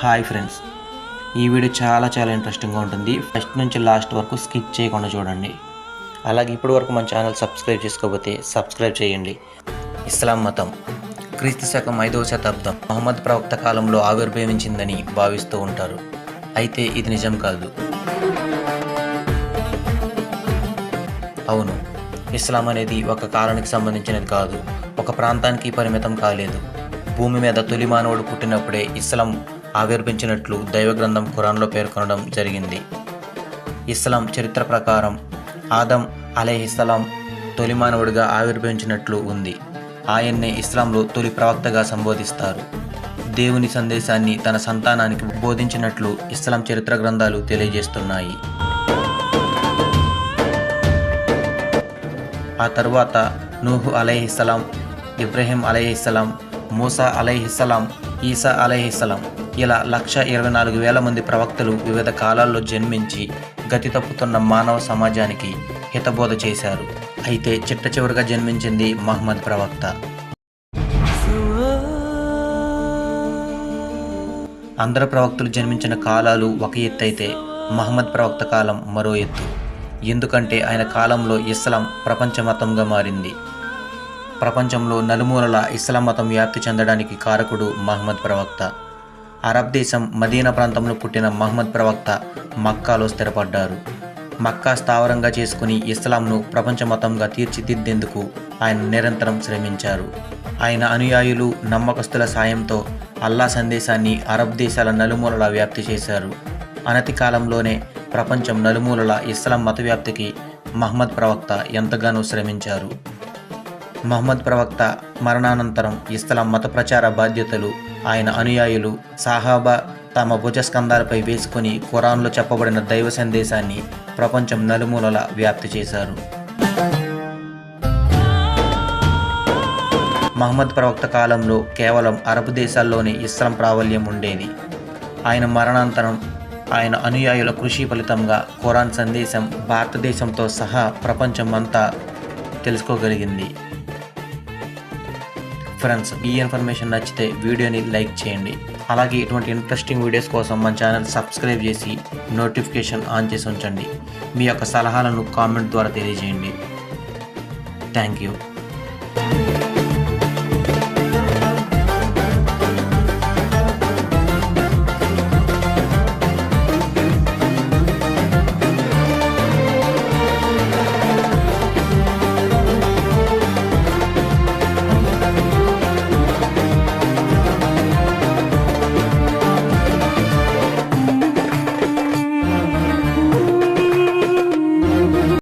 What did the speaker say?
Hi friends. ఈ video చాలా చాలా ఇంట్రెస్టింగ్గా ఉంటుంది. ఫస్ట్ నుంచి లాస్ట్ వరకు స్కిప్ చేయకుండా చూడండి. అలాగే ఇప్పటి వరకు మన ఛానల్ సబ్స్క్రైబ్ చేసుకోకపోతే సబ్స్క్రైబ్ చేయండి. ఇస్లాం మతం క్రీస్తు శకం ఐదవ శతాబ్దం మహమ్మద్ ప్రవక్త కాలంలో ఆవిర్భవించిందని భావిస్తూ ఉంటారు. అయితే ఇది నిజం కాదు. అవును. ఇస్లాం అనేది ఒక కాలానికి సంబంధించినది కాదు. ఒక ప్రాంతానికి పరిమితం కాలేదు. భూమి మీద తొలి మానవుడు పుట్టినప్పుడే ఇస్లాం ఆవిర్భించినట్లు దైవ గ్రంథం ఖురాన్లో పేర్కొనడం జరిగింది. ఇస్లాం చరిత్ర ప్రకారం ఆదం అలేహిస్లాం తొలి మానవుడిగా ఆవిర్భవించినట్లు ఉంది. ఆయన్నే ఇస్లాంలో తొలి ప్రవక్తగా సంబోధిస్తారు. దేవుని సందేశాన్ని తన సంతానానికి బోధించినట్లు ఇస్లాం చరిత్ర గ్రంథాలు తెలియజేస్తున్నాయి. ఆ తరువాత నూహు అలైహిస్సలాం ఇబ్రహీం అలైహిస్సలాం మూసా అలైహిస్సలాం ఈసా అలైహిస్సలాం ఇలా లక్ష ఇరవై నాలుగు వేల మంది ప్రవక్తలు వివిధ కాలాల్లో జన్మించి గతి తప్పుతున్న మానవ సమాజానికి హితబోధ చేశారు. అయితే చిట్ట చివరిగా జన్మించింది మహమ్మద్ ప్రవక్త. అందరు ప్రవక్తలు జన్మించిన కాలాలు ఒక ఎత్తు అయితే మహమ్మద్ ప్రవక్త కాలం మరో ఎత్తు. ఎందుకంటే ఆయన కాలంలో ఇస్లాం ప్రపంచ మతంగా మారింది. ప్రపంచంలో నలుమూలల ఇస్లాం మతం వ్యాప్తి చెందడానికి కారకుడు మహమ్మద్ ప్రవక్త. అరబ్ దేశం మదీనా ప్రాంతంలో పుట్టిన మహమ్మద్ ప్రవక్త మక్కాలో స్థిరపడ్డారు. మక్కా స్థావరంగా చేసుకుని ఇస్లాంను ప్రపంచ మతంగా తీర్చిదిద్దేందుకు ఆయన నిరంతరం శ్రమించారు. ఆయన అనుయాయులు నమ్మకస్తుల సాయంతో అల్లా సందేశాన్ని అరబ్ దేశాల నలుమూలలా వ్యాప్తి చేశారు. అనతి కాలంలోనే ప్రపంచం నలుమూలల ఇస్లాం మత వ్యాప్తికి మహమ్మద్ ప్రవక్త ఎంతగానో శ్రమించారు. మహమ్మద్ ప్రవక్త మరణానంతరం ఇస్లాం మత ప్రచార బాధ్యతలు ఆయన అనుయాయులు సాహాబా తమ భుజస్కంధాలపై వేసుకుని ఖురాన్లో చెప్పబడిన దైవ సందేశాన్ని ప్రపంచం నలుమూలల వ్యాప్తి చేశారు. మహమ్మద్ ప్రవక్త కాలంలో కేవలం అరబ్ దేశాల్లోనే ఇస్లాం ప్రాబల్యం ఉండేది. ఆయన మరణాంతరం ఆయన అనుయాయుల కృషి ఫలితంగా ఖురాన్ సందేశం భారతదేశంతో సహా ప్రపంచం అంతా తెలుసుకోగలిగింది. ఫ్రెండ్స్ ఈ ఇన్ఫర్మేషన్ నచ్చితే వీడియోని లైక్ చేయండి. అలాగే ఇటువంటి ఇంట్రెస్టింగ్ వీడియోస్ కోసం మన ఛానల్ సబ్స్క్రైబ్ చేసి నోటిఫికేషన్ ఆన్ చేసి ఉంచండి. మీ యొక్క సలహాలను కామెంట్ ద్వారా తెలియజేయండి. Thank you.